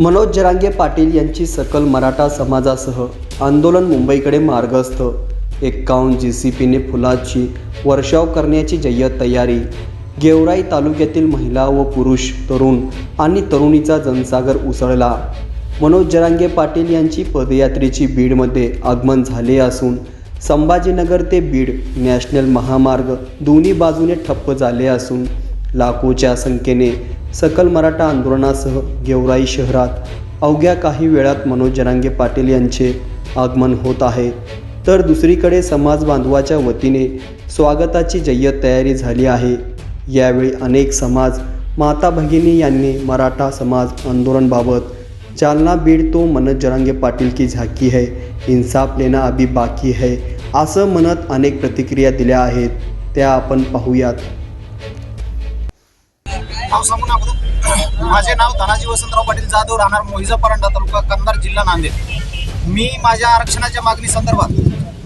मनोज जरांगे पाटील यांची सकल मराठा समाजासह आंदोलन मुंबईकडे मार्गस्थ. एक्कावन्न जी सी पीने फुलाची वर्षाव करण्याची जय्यत तयारी. गेवराई तालुक्यातील महिला व पुरुष तरुण आणि तरुणीचा जनसागर उसळला. मनोज जरांगे पाटील यांची पदयात्रेची बीडमध्ये आगमन झाले असून संभाजीनगर ते बीड नॅशनल महामार्ग दोन्ही बाजूने ठप्प झाले असून लाखोच्या संख्येने सकल मराठा आंदोलनासह गेवराई शहरात अवघ्या काही वेळात मनोज जरांगे पाटील यांचे आगमन होत आहे. तर दुसरीकडे समाज बांधवाच्या वतीने स्वागताची जय्यत तयारी झाली आहे. यावेळी अनेक समाज माता भगिनी यांनी मराठा समाज आंदोलनबाबत जालना बीड तो मनोज जरांगे पाटील की झाकी है इन्साफ लेना अभी बाकी है असं म्हणत अनेक प्रतिक्रिया दिल्या आहेत. त्या आपण पाहूयात. माझे नाव धनाजी वसंतराव पाटील जाधव राहणार मोहिजा परांडा तालुका कंधार जिल्हा नांदेड. मी माझ्या आरक्षणाच्या मागणी संदर्भात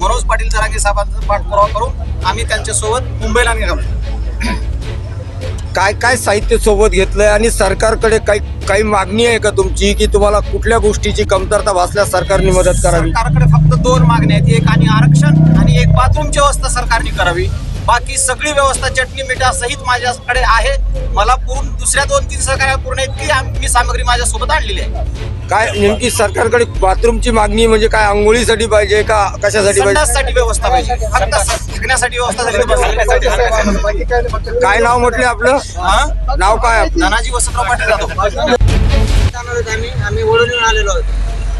मनोज पाटील जरांगे साहेबांचा पाठपुरावा करून आम्ही त्यांच्यासोबत मुंबईला निघालो. काय काय साहित्य सोबत घेतलंय आणि सरकारकडे काही काही मागणी आहे का तुमची की तुम्हाला कुठल्या गोष्टीची कमतरता भासल्यास सरकारने मदत करावी? सरकारकडे फक्त दोन मागण्या आहेत. एक आणि आरक्षण आणि एक बाथरूमची व्यवस्था सरकारने करावी. बाकी सगळी व्यवस्था चटणी मिठा सहित माझ्याकडे आहे. मला पूर्ण दुसऱ्या दोन तीन सहकार्या पूर्ण इतकी मी सामग्री माझ्यासोबत आणलेली आहे. काय नेमकी सरकारकडे बाथरूमची मागणी म्हणजे काय आंघोळीसाठी पाहिजे का कशासाठी पाहिजे? व्यवस्था पाहिजे. फक्त शिकण्यासाठी व्यवस्था. काय नाव म्हटले आपलं? नाव काय? धनाजी वसंतराव पाटील जाधव. आम्ही. आम्ही ओढून आलेलो आहोत.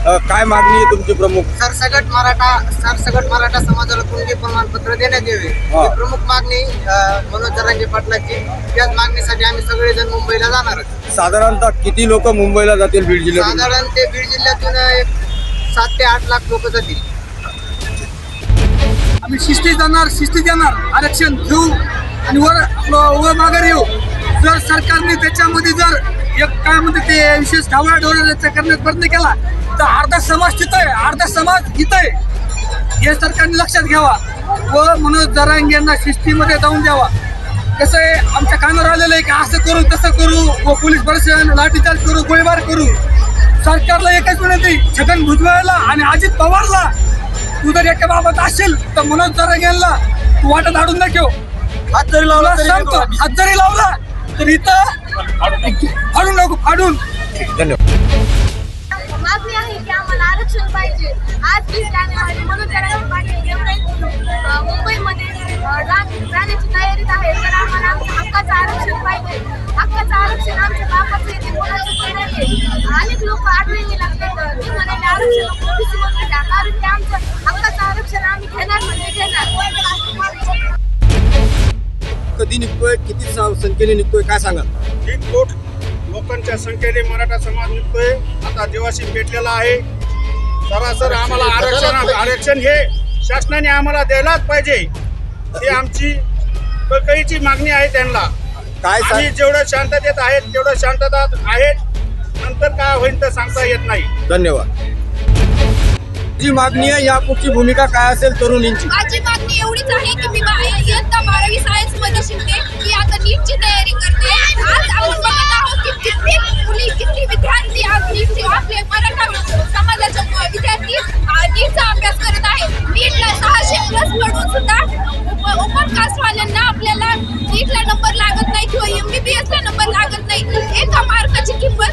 काय मागणी आहे तुमची प्रमुख? सरसकट मराठा सरसकट मराठा समाजाला कुणबी प्रमाणपत्र देण्यात यावे. हा. ही प्रमुख मागणी अं, मनोज जरांगे पाटलाची. त्याच मागणीसाठी आम्ही सगळेजण मुंबईला जाणार आहोत. साधारणतः किती लोक मुंबईला जातील बीड जिल्ह्यात साधारण ते बीड जिल्ह्यातून एक सात ते आठ लाख लोक जातील. आम्ही शिस्तीत जाणार शिस्तीत येणार. आरक्षण घेऊ आणि वर आपलं वर माघार येऊ जर सरकारने त्याच्यामध्ये जर एक काय म्हणते ते विशेष ढावळा ढवळा करण्याचा प्रयत्न केला. तर अर्धा समाज तिथं आहे अर्धा समाज इथं आहे हे सरकारने लक्षात घ्यावा. व मनोज जरांगेंना शिस्तीमध्ये जाऊन द्यावा. कसं आहे आमच्या कानावर आलेलं आहे की असं करू तसं करू व पोलीस प्रशासन लाठीचार्ज करू गोळीबार करू. सरकारला एकच विनंती छगन भुजबळला आणि अजित पवारला तू जर एका बाबत असेल तर मनोज जरांगेंना तू वाटत आडून दाखव. हात जरी लावला सांगतो हात जरी लावला तर इथं नको फाडून. मागणी आहे की आम्हाला आरक्षण पाहिजे. आज वीस जानेवारी म्हणून जरा पाटील एवढे मुंबईमध्ये जाण्याची तयारीत आहे तर आम्हाला आमच्या हक्काचं आरक्षण पाहिजे. हक्काचं आरक्षण आमच्या बापाचं येते कोणाचं पण अनेक लोक किती संख्येने निघतोय काय सांगा तीन कोट लोकांच्या संख्येने मराठा समाज निघतोय. आता देवाशी पेटलेला आहे. सरासर आम्हाला आरक्षण आरक्षण हे शासनाने आम्हाला द्यायलाच पाहिजे. ही आमची कळकळीची मागणी आहे त्यांना. काय आणि जेवढं शांततेत आहेत तेवढं शांतता आहेत. नंतर काय होईल तर सांगता येत नाही. धन्यवाद. जी मागणी आहे यापुढची भूमिका काय असेल तरुणींची? माझी मागणी एवढीच आहे की मी बा- इयत्ता बारावी सायन्समध्ये शिकते? की आता नीटची तयारी करते. आज आपण बघत आहोत की किती मुली किती विद्यार्थी आज नीटची आपले मराठा समाजाचे विद्यार्थी नीटचा अभ्यास करत आहे नीटला सहाशे प्लस पडून सुद्धा ओपन कास्ट वाल्यांना आपल्याला नीटला नंबर लागत नाही किंवा एमबीबीएस ला नंबर लागत नाही. एका मार्काची किंमत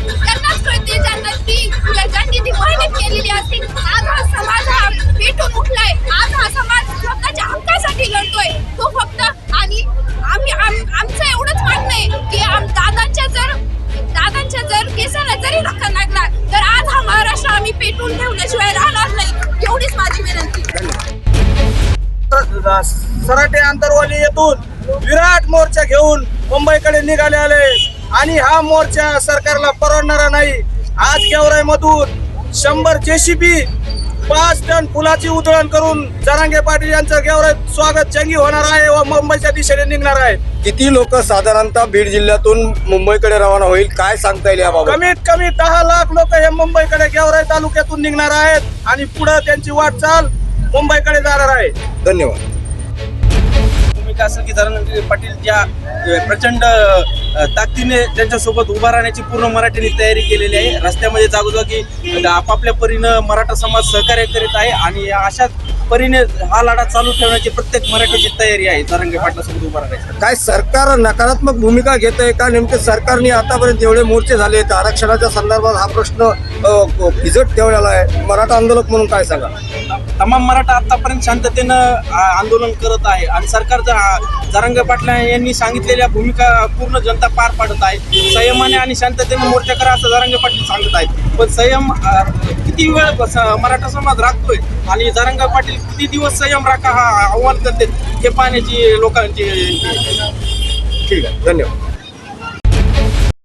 सराटे आंतरवाली येथून विराट मोर्चा घेऊन मुंबईकडे निघाले आले. आणि हा मोर्चा सरकारला परवडणारा नाही. आज गेवराई मधून शंभर जेसीबी पाच टन फुलाची उधळण करून जरांगे पाटील यांचं गेवराई स्वागत जंगी होणार आहे व मुंबईच्या दिशेने निघणार आहे. किती लोक साधारणतः बीड जिल्ह्यातून मुंबईकडे रवाना होईल? काय सांगता येईल याबाबत? कमीत कमी दहा लाख लोक हे मुंबईकडे गेवराई तालुक्यातून निघणार आहेत आणि पुढे त्यांची वाटचाल मुंबईकडे जाणार आहे. धन्यवाद. भूमिका असेल की धनंजय म्हणजे पाटील ज्या प्रचंड ताकदीने त्यांच्यासोबत उभा राहण्याची पूर्ण मराठ्यांनी तयारी केलेली आहे. रस्त्यामध्ये जागोजागी आपापल्या परीनं मराठा समाज सहकार्य करीत आहे आणि अशाच परीने हा लढा चालू ठेवण्याची प्रत्येक मराठ्याची तयारी आहे. जरांगे पाटलासोबत उभा राहण्याची काय सरकार नकारात्मक भूमिका घेत आहे का? नेमके सरकारने आतापर्यंत जेवढे मोर्चे झाले आहेत आरक्षणाच्या संदर्भात हा प्रश्न फिजट ठेवलेला आहे. मराठा आंदोलक म्हणून काय सांगा? तमाम मराठा आतापर्यंत शांततेनं आंदोलन करत आहे. आणि सरकारचा जरांगे पाटला यांनी सांगितलेल्या भूमिका पूर्ण जनता पार पाडत आहे. संयमाने आणि शांततेने मोर्चा करा असं जरांगे पाटील सांगत आहेत. पण संयम किती वेळ मराठा समाज राखतोय आणि जरांगे पाटील किती दिवस संयम राखा हा आव्हान करते हे पाहण्याची लोकांची ठीक आहे धन्यवाद.